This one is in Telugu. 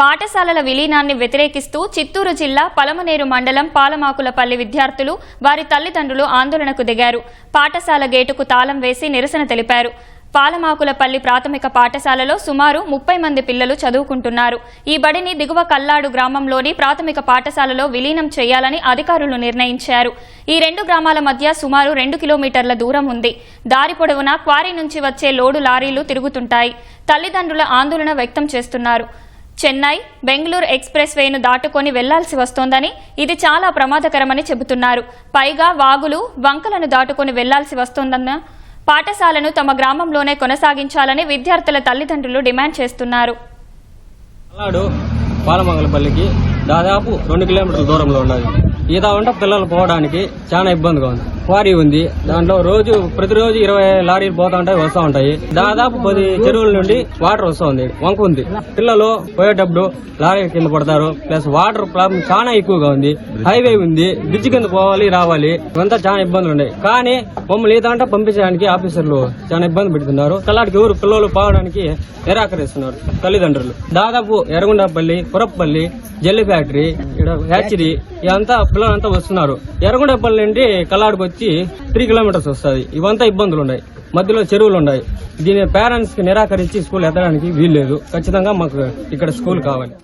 పాఠశాలల విలీనాన్ని వ్యతిరేకిస్తూ చిత్తూరు జిల్లా పలమనేరు మండలం పాలమాకులపల్లి విద్యార్థులు వారి తల్లిదండ్రులు ఆందోళనకు దిగారు. పాఠశాల గేటుకు తాళం వేసి నిరసన తెలిపారు. పాలమాకులపల్లి ప్రాథమిక పాఠశాలలో సుమారు ముప్పై మంది పిల్లలు చదువుకుంటున్నారు. ఈ బడిని దిగువ కల్లాడు గ్రామంలోని ప్రాథమిక పాఠశాలలో విలీనం చేయాలని అధికారులు నిర్ణయించారు. ఈ రెండు గ్రామాల మధ్య సుమారు రెండు కిలోమీటర్ల దూరం ఉంది. దారి పొడవునా క్వారీ నుంచి వచ్చే లోడు లారీలు తిరుగుతుంటాయి. తల్లిదండ్రుల ఆందోళన వ్యక్తం చేస్తున్నారు. చెన్నై బెంగళూరు ఎక్స్ప్రెస్ వేను దాటుకొని వెళ్ళాల్సి వస్తోందని ఇది చాలా ప్రమాదకరమని చెబుతున్నారు. పైగా వాగులు వంకలను దాటుకొని వెళ్ళాల్సి వస్తోందన్న పాఠశాలను తమ గ్రామంలోనే కొనసాగించాలని విద్యార్థుల తల్లిదండ్రులు డిమాండ్ చేస్తున్నారు. పాలమంగళపల్లికి దాదాపు రెండు కిలోమీటర్ల దూరంలో ఉన్నది. ఈత ఉంటే పిల్లలు పోవడానికి చాలా ఇబ్బందిగా ఉంది. క్వారీ ఉంది. దాంట్లో రోజు ప్రతిరోజు ఇరవై లారీలు పోతా ఉంటాయి వస్తూ ఉంటాయి. దాదాపు పది చెరువుల నుండి వాటర్ వస్తూ ఉంది వంక ఉంది. పిల్లలు పోయేటప్పుడు లారీ కింద పడతారు. ప్లస్ వాటర్ ప్రాబ్లం చాలా ఎక్కువగా ఉంది. హైవే ఉంది బ్రిడ్జ్ కింద పోవాలి రావాలి. ఇవంతా చాలా ఇబ్బందులు ఉన్నాయి. కానీ మమ్మల్ని ఏదంటే పంపించడానికి ఆఫీసర్లు చాలా ఇబ్బంది పెడుతున్నారు. కల్లాడికి ఎవరు పిల్లలు పోవడానికి నిరాకరిస్తున్నారు తల్లిదండ్రులు. దాదాపు ఎర్రగొండపల్లి పురప్పల్లి జల్లి ఫ్యాక్టరీ హ్యాచరీ ఇదంతా పిల్లలంతా వస్తున్నారు. ఎర్రగొండపల్లి నుండి కల్లాడికి వచ్చి త్రీ కిలోమీటర్స్ వస్తుంది. ఇవంతా ఇబ్బందులు ఉన్నాయి. మధ్యలో చెరువులు ఉన్నాయి. దీని పేరెంట్స్కి నిరాకరించి స్కూల్ ఎత్తడానికి వీల్లేదు. ఖచ్చితంగా మాకు ఇక్కడ స్కూల్ కావాలి.